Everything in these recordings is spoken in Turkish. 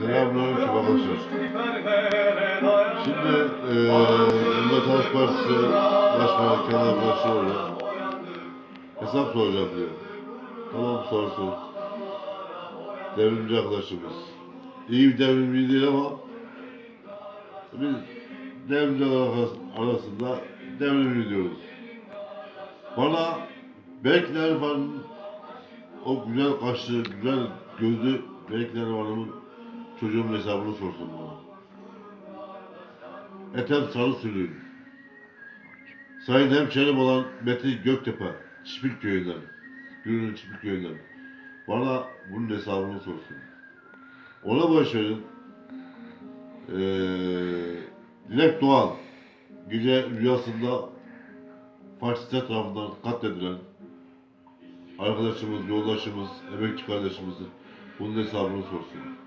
Selamünaleyküm arkadaşlar. Şimdi eee Ümmet Halk Partisi Başkanı Kenan Başıoğlu hesap soracağım diyor. Tamam sorsun. Devrimci arkadaşımız. İyi bir devrimci değil ama biz devrimciler arasında devrimci diyoruz. Bana belki de Erfan'ın o güzel kaşlı, güzel gözlü belki de Erfan'ın çocuğumun hesabını sorsun bana. Ethem Sarı Sülüğün. Sayın hemşerim olan Metin Göktepe, Çipik köyünden. Gürün'ün Çipik köyünden. Bana bunun hesabını sorsun. Ona verin. Ee, Dilek Doğan, gece rüyasında faşistler tarafından katledilen arkadaşımız, yoldaşımız, emekçi kardeşimizin bunun hesabını sorsun.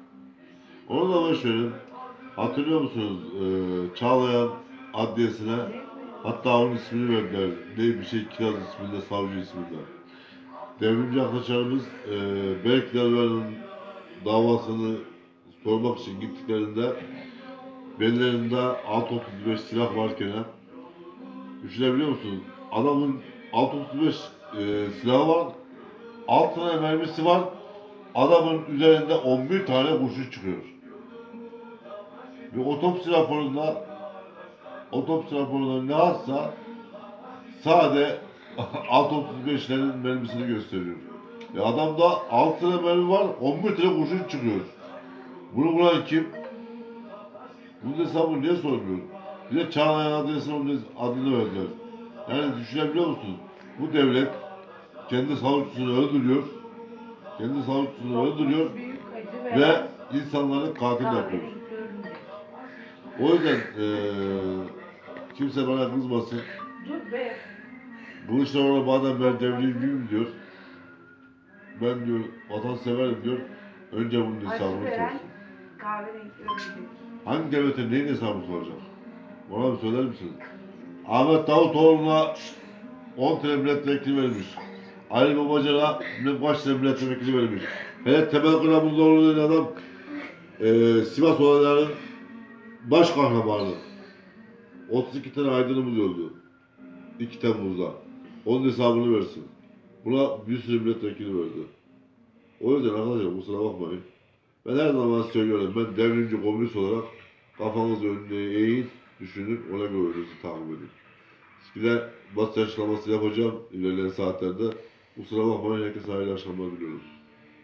Onu da boş verin. Hatırlıyor musunuz ee, Çağlayan Adliyesi'ne hatta onun ismini verdiler. Ne bir şey Kiraz isminde, savcı isminde. Devrimci arkadaşlarımız e, Berk davasını sormak için gittiklerinde bellerinde 635 silah varken düşünebiliyor musunuz? Adamın 635 e, silahı var, 6 tane mermisi var, adamın üzerinde 11 tane kurşun çıkıyor. Ve otopsi raporunda otopsi raporunda ne yazsa sade 635'lerin mermisini gösteriyor. Ve adamda 6 tane mermi var, 11 tane kurşun çıkıyor. Bunu bulan kim? Bunun hesabını niye sormuyor? Bir de Çağlayan adresine onun adını verdiler. Yani düşünebiliyor musunuz? Bu devlet kendi savcısını öldürüyor. Kendi savcısını öldürüyor ve insanları katil yapıyor. O yüzden eee kimse bana kızmasın. Dur be. Bu işler ona bazen ben devrimciyim diyor. Ben diyor vatanseverim diyor. Önce bunun hesabını sorsun. kahverengi. Hangi devletin neyin hesabını soracak? Bana bir söyler misin? Ahmet Davutoğlu'na 10 tane milletvekili vermiş. Ali Babacan'a bilmem kaç tane milletvekili vermiş. Hele Temel Kıramuzoğlu denen adam eee Sivas olaylarının baş kahramanı. 32 tane aydınımız öldü. 2 Temmuz'da. Onun hesabını versin. Buna bir sürü milletvekili verdi. O yüzden arkadaşlar kusura bakmayın. Ben her zaman söylüyorum. Ben devrimci komünist olarak kafanızı önüne eğin, düşünün, ona göre önünüzü takip edin. De basın açıklaması yapacağım ilerleyen saatlerde. Kusura bakmayın herkese hayırlı akşamlar diliyorum.